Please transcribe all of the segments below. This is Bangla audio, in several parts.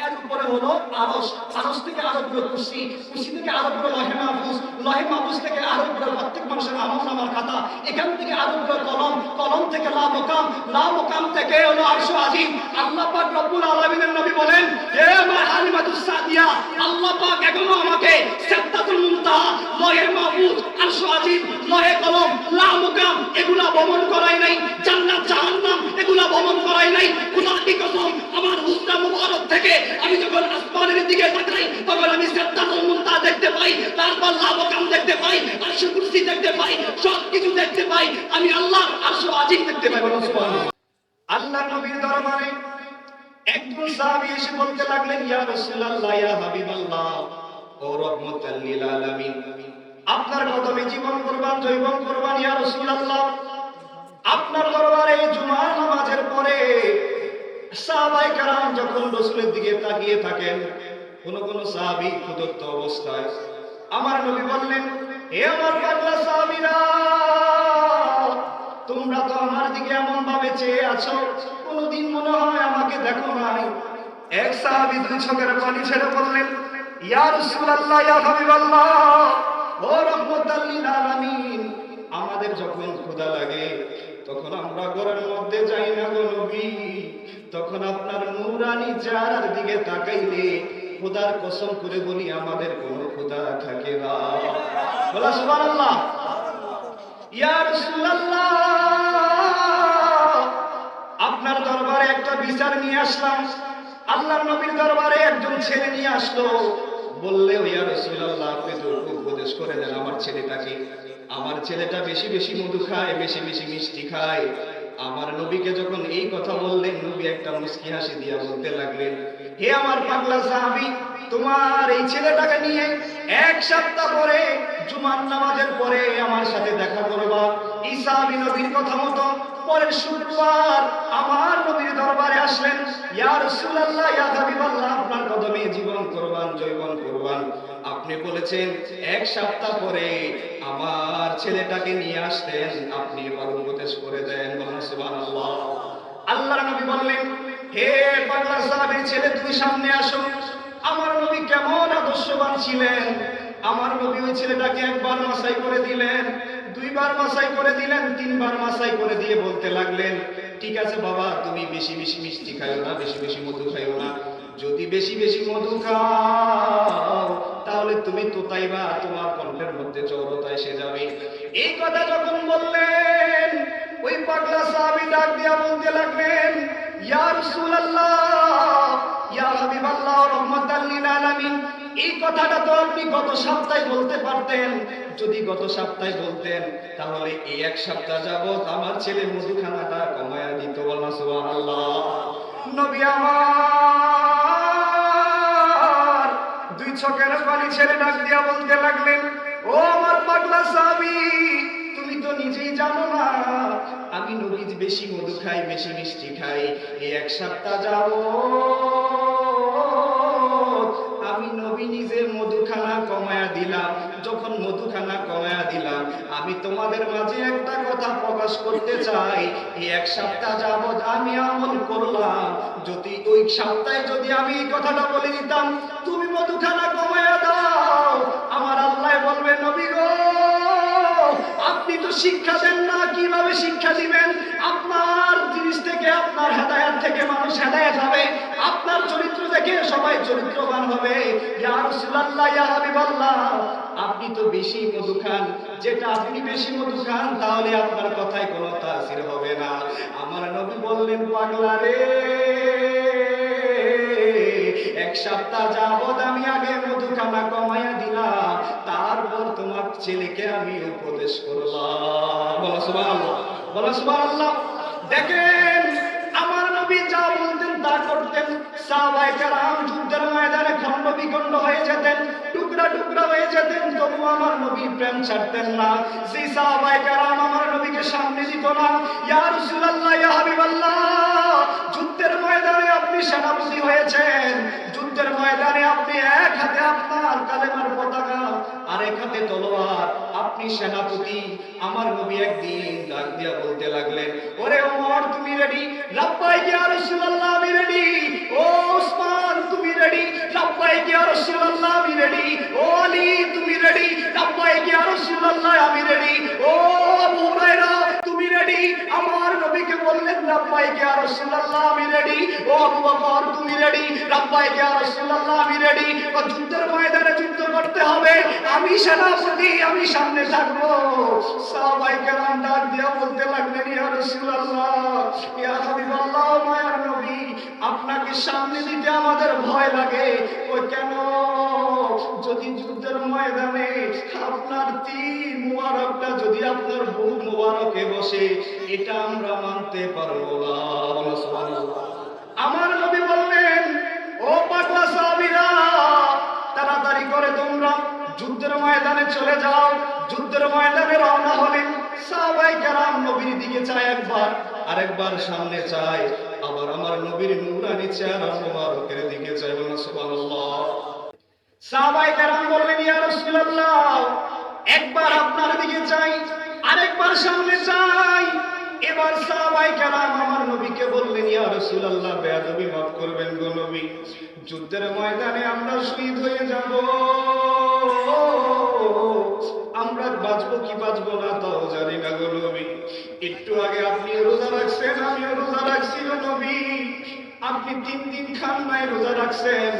এর উপরে হলো আরশ আরশ থেকে আরও কুরসি কুরসি থেকে আরও লহে মাহফুজ লহে মাহফুজ থেকে আরও প্রত্যেক মানুষের আমল নামার খাতা। এখান থেকে আরও কলম কলম থেকে লা মোকাম লা মোকাম থেকে হলো আরশু আজিম। আল্লাহ পাক রব্বুল আলামিনের নবী বলেন, হে আমার হালিমাতুস সাদিয়া, আল্লাহ পাক এখনও আমাকে সিদরাতুল মুনতাহা, লহে মাহফুজ, আরশু আজিম, লহে কলম, লা মোকাম, এগুলা ভ্রমণ করাই নাই জান্নাত জাহান্নাম এগুলা ভ্রমণ করাই নাই খোদার কি কসম হুসনা মুবারক থেকে আমি যখন আসমানের দিকে তাকাই, তখন আমি সিদরাতুল মুনতাহা দেখতে পাই, তারপর লা মোকাম দেখতে পাই, আরশু কুরসি দেখতে পাই সব কিছু দেখতে পাই, আমি আল্লাহ আরশু আজিম দেখতে পাই। বলুন সুবহানাল্লাহ। আল্লাহ নবীর দরবারে একজন সাহাবী এসে বলতে লাগলেন, ইয়া রাসূলুল্লাহ, ইয়া হাবিবাল্লাহ, ও রহমাতাল লিল আলামিন, আপনার কদমে জীবন কুরবান জৈবন কুরবান, ইয়া রাসূলুল্লাহ, আপনার দরবারে জুমার নামাজের পরে সাহাবায়ে কেরাম যখন রসুলের দিকে তাকিয়ে থাকেন, কোন কোন সাহাবী ক্ষুধার্ত অবস্থায়, আমার নবী বললেন, হে আমার পাগলা সাহাবীরা, তোমরা তো আমার দিকে এমন ভাবে চেয়ে আছো, কোনদিন মনে হয় আমাকে দেখো নাই। এক সাহাবী দুই চোখের পানি ছেড়ে বললেন, ইয়া রাসূলুল্লাহ, ইয়া হাবিবাল্লাহ, ও রহমাতাল লিল আলামিন। আমাদের যখন ক্ষুধা লাগে, তখন আমরা ঘরের মধ্যে যাই না গো নবী। তখন আপনার নূরানি চেহারার দিকে তাকাইলে, খোদার কসম করে বলি, আমাদের কোনো ক্ষুধা থাকে না। বলা ইয়া রাসূলুল্লাহ। আপনার দরবারে একটা বিচার নিয়ে আসলাম। আল্লাহর নবীর দরবারে একজন ছেলে নিয়ে আসলো। বললে ইয়া রাসূলুল্লাহ, আপনি তো উপদেশ করে দেন আমার ছেলেটাকে। আমার ছেলেটা বেশি বেশি মধু খায়, বেশি বেশি মিষ্টি খায়। আমার নবীকে যখন এই কথা বললেন, নবী একটা মুস্কি হাসি দিয়া বলতে লাগলেন, হে আমার পাগলা সাহাবি, তোমার এই ছেলেটাকে নিয়ে এক সপ্তাহ পরে জুমার নামাজের পরে আমার সাথে দেখা করবা? নবীর কথা মতো। পরের শুক্রবার আমার নবীর দরবারে আসলেন। ইয়া আপনার কদমে জীবন আপনি বলেছেন, এক সপ্তাহ পরে আমার ছেলেটাকে নিয়ে আসতেন, আপনি উপদেশ করে দেন। বলুন আল্লাহর নবী বললেন, হে পাগলা সাহাবীর ছেলে, তুমি সামনে আসো। আমার নবী কেমন আদর্শবান ছিলেন। আমার নবী ওই ছেলেটাকে একবার মাসাই করে দিলেন, দুইবার মাসাই করে দিলেন, তিনবার মাসাই করে দিয়ে বলতে লাগলেন, ঠিক আছে বাবা, তুমি বেশি বেশি মিষ্টি খাইও না, বেশি বেশি মধু খাইও না। যদি বেশি বেশি মধু খাও, তাহলে তুমি তোতাইবা তোমার কণ্ঠের মধ্যে চৌরতা এসে যাবে। এই কথা যখন বললেন, ওই পাগলা সাহাবী ডাক দিয়া বলতে লাগলেন, ইয়া রাসূলুল্লাহ, ইয়া হাবিবাল্লাহ, রাহমাতাল লিল আলামিন এই কথাটা তো আপনি গত সপ্তাহে বলতে পারতেন। যদি গত সপ্তাহে বলতেন, তাহলে এই এক সপ্তাহ যাবত আমার ছেলে মধুখানাটা কমায়া দিত বলা সুবহানাল্লাহ। নবী আমার দুই চোখের পানি ছেড়ে ডাক দিয়া বলতে লাগলেন, ও আমার পাগলা সাহাবী তুমি তো নিজেই জানো না, আমি নবী বেশি মধু খাই, বেশি মিষ্টি খাই। এই এক সপ্তাহ যাব আমি নিজে মধুখানা কমায়া দিলাম, যখন মধুখানা কমায়া দিলাম, আমি তোমাদের মাঝে একটা কথা প্রকাশ করতে চাই। এই এক সপ্তাহ যাবৎ আমি আমল করলাম, যদি ওই সপ্তাহে যদি আমি এই কথাটা বলে দিতাম, তুমি মধুখানা কমায়া দাও। আমার আল্লাহ বলবে, নবী গো আপনি তো শিক্ষা দেন না, কীভাবে শিক্ষা দিবেন? আপনার জিনিস থেকে, আপনার হেদায়াত থেকে মানুষ হেদায়াত হবে। আপনার চরিত্র দেখে সবাই চরিত্রবান হবে। আপনি তো বেশি মধু খান যেটা আপনি বেশি মধু খান তাহলে আপনার কথায় কোনো তাসির হবে না। আমার নবী বললেন, পাগলা রে। এক সপ্তাহ যাবত আমি আগে মধুখানা কমাইয়া দিলাম। ছেলেকে আমি উপদেশ করলাম। দেখেন, আমার নবী যা বলতেন তা করতেন। যুদ্ধের ময়দানে খণ্ড বিখণ্ড হয়ে যেতেন, টুকরা টুকরা হয়ে যেতেন। তবু আমার নবী প্রেম ছাড়তেন না। সেই আমার নবীকে সামনে দিত না যুদ্ধের ময়দানে আপনি সেনাপতি হয়েছেন। যুদ্ধের ময়দানে আপনি এক হাতে আপনার কালেমার পতাকা এক হাতে তলোয়ার। আপনি সেনাপতি, আমার নবী একদিন ডাক দিয়া বলতে লাগলেন, ওরে ওমর, তুমি রেডি লাব্বাই আর রাসূলুল্লাহ আমি রেডি ও ওসমান, তুমি রেডি লাব্বাই আর রাসূলুল্লাহ আমি রেডি ও আলী, তুমি রেডি লাব্বাই আর রাসূলুল্লাহ আমি রেডি ও বললেন লাব্বাইক ইয়া রাসূলুল্লাহ, আমি রেডি ও আবু বকর, তুমি রেডি লাব্বাইক ইয়া রাসূলুল্লাহ, আমি রেডি ও, যুদ্ধের ময়দানে যুদ্ধ করতে হবে। আমি সেনাপতি, আমি সামনে থাকব। সাহাবাই কেরাম ডাক দিয়া বলতে লাগলেন, ইয়া রাসূলুল্লাহ, ইয়া হাবিবাল্লাহ, মায়ার নবী, আপনাকে সামনে দিতে আমাদের ভয় লাগে। ও কেন? যদি যুদ্ধের ময়দানে আপনার তীর মুবারকটা যদি আপনার বুক মুবারকে বসে, এটা আমরা মানতে পারব না। আমার নবী বললেন, ও পাগলা সাহাবীরা, তাড়াতাড়ি করে তোমরা যুদ্ধের ময়দানে চলে যাও। যুদ্ধের ময়দানে রওনা হলেন সাহাবাই কেরাম নবীর দিকে চায় একবার, আরেকবার সামনে চায়। আবার আমার নবীর নূরানি চেহারা মোবারকের দিকে চায়। সুবহানাল্লাহ। সাহাবাই কেরাম বললেন ইয়া রাসূলুল্লাহ একবার আপনার দিকে চাই আরেকবার সামনে চাই। এবার সাহাবাই কেরাম আমার নবীকে বললেন, ইয়া রাসূলুল্লাহ, বেয়াদবি মাফ করবেন গো নবী। যুদ্ধের ময়দানে আমরা শহীদ হয়ে যাব। আমরা বাঁচবো কি বাঁচবো না তাও জানি না গো নবী। একটু আগে আপনি রোজা রাখছেন, আমিও রোজা রাখছি গো নবী। আপনি তিন দিন খান নাই রোজা রাখছেন,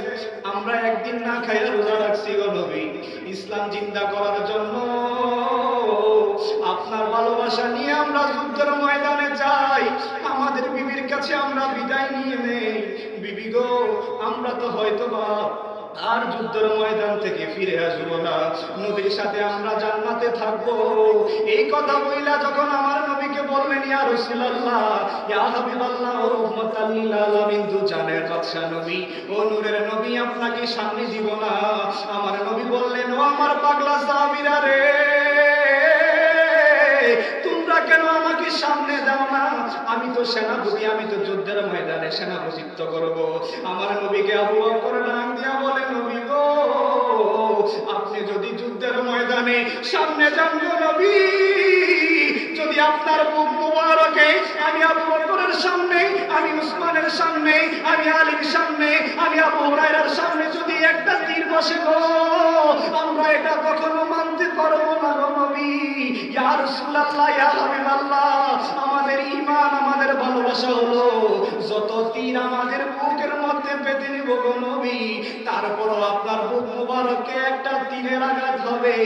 আমরা একদিন না খাইয়া রোজা রাখছি গো নবী। ইসলাম জিন্দা করার জন্য আপনার ভালোবাসা নিয়ে আমরা যুদ্ধের ময়দানে যাই। আমাদের বিবির কাছে আমরা বিদায় নিয়ে নেই। বিবি গো, আমরা তো হয়তো বা আর যুদ্ধের ময়দান থেকে ফিরে আসব না। নবীর সাথে আমরা জান্নাতে থাকব। এই কথা বইলা যখন আমার নবীকে বললেন, ইয়া রাসূলুল্লাহ, ইয়া হাবিবাল্লাহ, ও লিল আলামিন দু জানের বাদশা নবী, ও নূরের নবী, আপনাকে সামনে দিব না। আমার নবী বললেন, ও আমার পাগলা সাহাবীরা রে সামনে দাও না। আমি তো সেনাপতি, আমি তো যুদ্ধের ময়দানে সেনাপতিত্ব করব। আমার নবীকে আবু বকর ডাক দিয়া বলে, নবী গো, আপনি যদি যুদ্ধের ময়দানে সামনে যান গো নবী, যদি আপনার মুখ মুবারকে, আমি আবু বকরের সামনে, আমি উসমানের সামনে, আমি আলীর সামনে, আমি আবু হুরায়রার সামনে যদি একটা তীর বসে গো, আমরা এটা কখনো মানতে পারব না গো নবী। ইয়া রাসূলুল্লাহ, ইয়া হাবিবাল্লাহ আমাদের ঈমান, আমাদের ভালোবাসা হলো যত তীর আমাদের বুকের মধ্যে পেতে নিব নবী। তারপরও আপনার বুক মুবারকে একটা তীরের আঘাত হবে,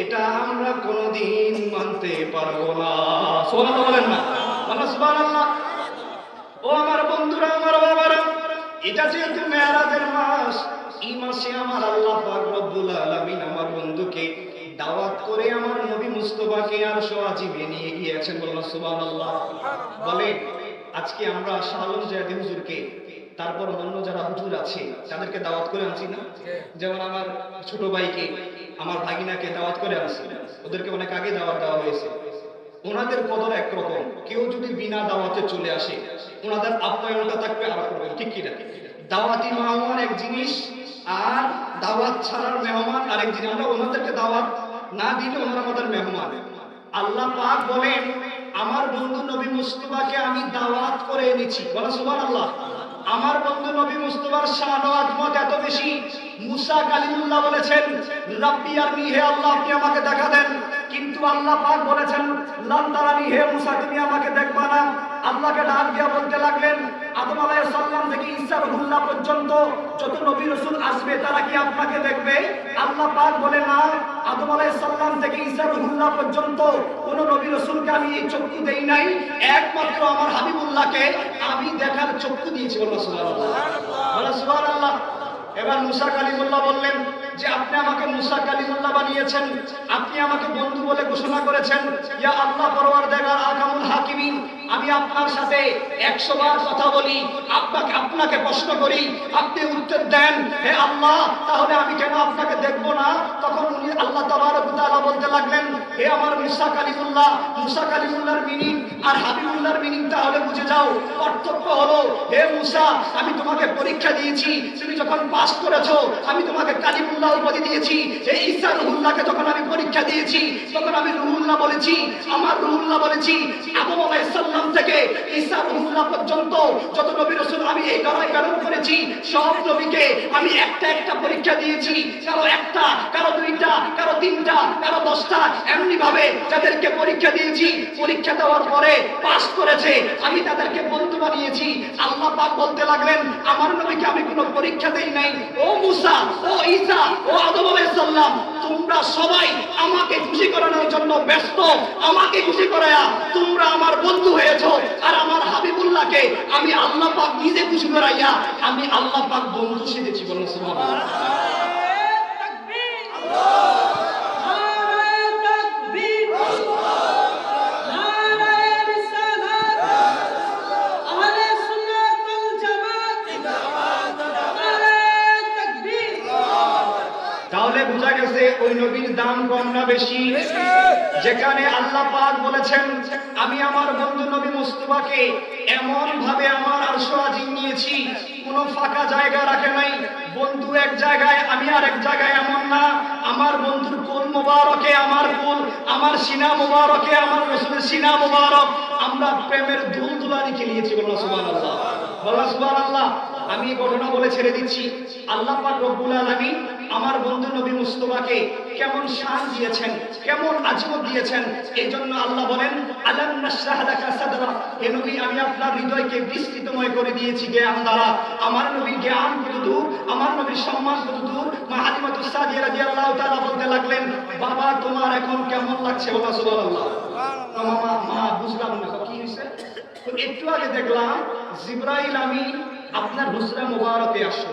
এটা আমরা কোনোদিন মানতে পারব না। সুবহানাল্লাহ বলেন না। ও আমার বন্ধুরা, আমার বাবারা, এটা যেহেতু মেয়ারাজের মাস, এই মাসে আমার আল্লাহ আলামিন আমার বন্ধুকে দাওয়াত করে আমার নবী মুস্তফাকে আর সোয়াজিবে নিয়ে গিয়েছেন বললাম সুবহানাল্লাহ। বলে, আজকে আমরা শাহ আলম জায়দি হুজুরকে, তারপর অন্য যারা হুজুর আছে, তাদেরকে দাওয়াত করে আনছি না? যেমন আমার ছোট ভাইকে, আমার ভাগিনাকে দাওয়াত করে আনছি। ওদেরকে অনেক আগে দাওয়াত দেওয়া হয়েছে। ওনাদের কদর একরকম। কেউ যদি বিনা দাওয়াতে চলে আসে, ওনাদের আপ্যায়নটা থাকবে আর রকম ঠিক কি না? দাওয়াতি মেহমান এক জিনিস, আর দাওয়াত ছাড়ার মেহমান আরেক জিনিস। আমরা ওনাদেরকে দাওয়াত না দিলে ওনারা আমাদের মেহমান। আল্লাহ পাক বলেন, আমার বন্ধু নবী মুস্তফাকে আমি দাওয়াত করে এনেছি। বলা, সুবহানাল্লাহ। আমার বন্ধু নবী মুস্তফার শান আজমত এত বেশি? মুসা কালিমুল্লাহ বলেছেন, রাব্বি আরনি, হে আল্লাহ, আপনি আমাকে দেখা দেন। কিন্তু আল্লাহ পাক বলেছেন, লান তারানি, হে মুসা, তুমি আমাকে দেখবা না। আল্লাহকে ডাক দিয়া বলতে লাগলেন, আদম আলাইহিস সালাম থেকে ঈসা রুহুল্লাহ পর্যন্ত যত নবী রাসূল আসবে, তারা কি আপনাকে দেখবে? আল্লাহ পাক বলে, না। আদম আলাইহিস সালাম থেকে ঈসা পর্যন্ত কোন নবী রাসূলকে আমি এই চক্ষু দেই নাই। একমাত্র আমার হাবিবুল্লাহকে আমি দেখার চক্ষু দিয়েছি সুবহানাল্লাহ। এবার মুসা কালিমুল্লাহ বললেন যে, আপনি আমাকে মুসা কালিমুল্লাহ বানিয়েছেন। আপনি আমাকে বন্ধু বলে ঘোষণা করেছেন। ইয়া আল্লাহ পরওয়ারদিগার আকামুল হাকিমিন, আমি আপনার সাথে একশো বার কথা বলি। আপনাকে আপনাকে প্রশ্ন করি। আপনি উত্তর দেন, হে আল্লাহ, তাহলে আমি কেন আপনাকে দেখব না? তখন উনি আল্লাহ তাবারক ওয়া তাআলা বলতে হে আমার মুসা কালিমুল্লাহ, মুসা কালিমুল্লাহর মিনিং আর হাবিবুল্লাহর মিনিং তাহলে বুঝে যাও, পার্থক্য হলো, হে মুসা, আমি তোমাকে পরীক্ষা দিয়েছি, তুমি যখন পাস করেছ, আমি তোমাকে কালিমুল্লাহ উপাধি দিয়েছি, হে ঈসা রুহুল্লাহকে যখন আমি পরীক্ষা দিয়েছি, তখন আমি রুহুল্লাহ বলেছি, আমার রুহুল্লাহ বলেছি সালাম সালাম থেকে ঈসা রুহুল্লাহ পর্যন্ত যত নবী রাসূল আমি এই লড়াই প্রেরণ করেছি, সব নবীকে আমি একটা একটা পরীক্ষা দিয়েছি, কারও একটা, কারও দুইটা, কারও তিনটা, কারও দশটা, এমনি ভাবে যাদেরকে পরীক্ষা দিয়েছি, পরীক্ষা দেওয়ার পরে পাস করেছে, আমি তাদেরকে বন্ধু বানিয়েছি। আল্লাহ পাক বলতে লাগলেন, আমার নবীকে আমি কোনো পরীক্ষা দেই নাই। ও মুসা, ও ঈসা, ও আদম আলাইহিস তোমরা সবাই আমাকে খুশি করানোর জন্য ব্যস্ত। আমাকে খুশি করায়া তোমরা আমার বন্ধু হয়েছো। আর আমার হাবিবুল্লাহকে আমি আল্লাহ পাক নিজে খুশি করাইয়া আমি আল্লাহ পাক বন্ধু সেজেছি বলুন সুবহানাল্লাহ। তাহলে গেছে ওই নবীর দাম কম না বেশি? যেখানে আল্লাহ পাক বলেছেন, আমি আমার বন্ধু নবী মুস্তফাকে এমন ভাবে আমার আরশ আজিম নিয়েছি, কোনো ফাঁকা জায়গা রাখে নাই। বন্ধু এক জায়গায়, আমি আর এক জায়গায় এমন না। আমার বন্ধুর কোল মোবারকে আমার কোল, আমার সিনা মোবারকে আমার রসুলের সিনা মোবারক। আমরা প্রেমের দুল দুলানি খেলিয়েছি বলল সুবহানাল্লাহ। বলল সুবহানাল্লাহ। আমি এই ঘটনা বলে ছেড়ে দিচ্ছি। আল্লাহ পাক রব্বুল আলামিন আমার বন্ধু নবী মুস্তফাকে কেমন শান দিয়েছেন, কেমন আজমত দিয়েছেন এই জন্য আল্লাহ বলেন, আলাম নাশরাহ লাকা সাদরা। হে নবী, আমি আপনার হৃদয়কে বিস্তৃতময় করে দিয়েছি জ্ঞান দ্বারা আমার নবীর জ্ঞান কত দূর আমার নবীর সম্মান কত দূর মা হালিমাতু সাদিয়া রাদিয়াল্লাহু তাআলা বলতে লাগলেন, বাবা, তোমার এখন কেমন লাগছে বাবা সুবহানাল্লাহ? মা বুঝলাম না, কি হয়েছে তো একটু আগে দেখলাম, জিব্রাইল আমিন আপনার হুসরা মোবারকে আসলো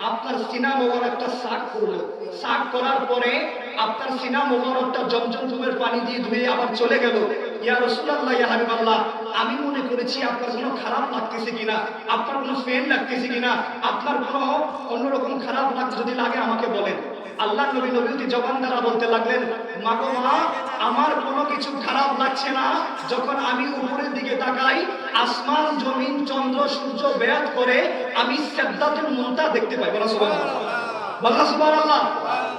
আপনার সিনা মোবারকটা সাক করল। সাক করার পরে আপনার সিনা মোবারকটা জমজম জমের পানি দিয়ে ধুয়ে আবার চলে গেল। ইয়া রসুল্লাহ ইয়া হাবিবাল্লাহ, আমি মনে করেছি আপনার কোনো খারাপ লাগতেছে কিনা? আপনার কোনো ফেন লাগতেছে কিনা? আপনার কোনো অন্যরকম খারাপ লাগ যদি লাগে আমাকে বলেন। আল্লাহ নবী নবীতি জবান দ্বারা বলতে লাগলেন, মাগো মা, আমার কোনো কিছু খারাপ লাগছে না। যখন আমি উপরের দিকে তাকাই, আসমান, জমিন, চন্দ্র, সূর্য ব্যাত করে আমি সেদ্দাতুল মুনতা দেখতে পাই। বলা সুবহানাল্লাহ। বলা সুবহানাল্লাহ।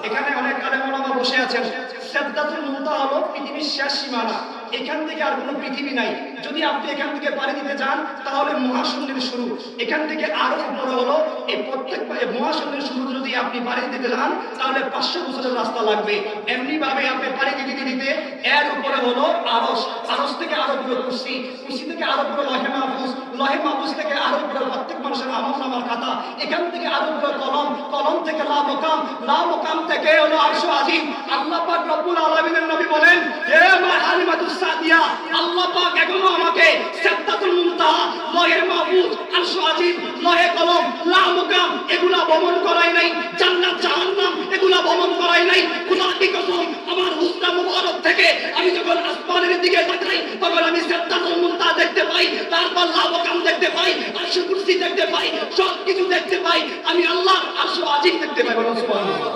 এখানে অনেক আলেম ওলামা বসে আছেন। সেদ্দাতুল মুনতা হলো পৃথিবীর শেষ সীমানা। এখান থেকে আর কোনো পৃথিবী নাই। যদি আপনি এখান থেকে পাড়ি দিতে যান তাহলে মহাশূন্যের শুরু। এখান থেকে আরও উপরে হলো, এই প্রত্যেক মহাশূন্যের শুরু যদি আপনি পাড়ি দিতে যান তাহলে পাঁচশো বছরের রাস্তা লাগবে। এমনি ভাবে আপনি পাড়ি দিতে দিতে এর উপরে হলো আরস। আরস থেকে আরও পুরো কুসি কুসি থেকে আরও পুরো লহে মাহফুজ। লহে মাহফুজ থেকে আরও পুরো প্রত্যেক মানুষের আমল নামার খাতা। এখান থেকে আরও পুরো কলম। কলম থেকে লা মোকাম। লা মোকাম থেকে হলো আরশ আজিম। আল্লাহ পাক রব্বুল আলামিনের নবী বলেন হে আমার হালিমাতুস সাদিয়া আল্লাহ পাক এখনও আমাকে সিদ্ধাতুল মুনতাহা লহে মাহফুজ আরশ আজিম লহে কলম লা এগুলা ভ্রমণ করাই নাই, জান্নাত, জাহান্নাম এগুলা ভ্রমণ করাই নাই। খোদা কি কসম, আমার হুসনা মুবারক থেকে আমি যখন আসমানের দিকে তাকাই, তখন আমি সিদ্ধাতুল মুনতাহা দেখতে পাই, তারপর লা দেখতে পাই, আরশ কুরসি দেখতে পাই সব কিছু দেখতে পাই, আমি আল্লাহ, আরশ আজিম দেখতে পাই। সুবহানাল্লাহ।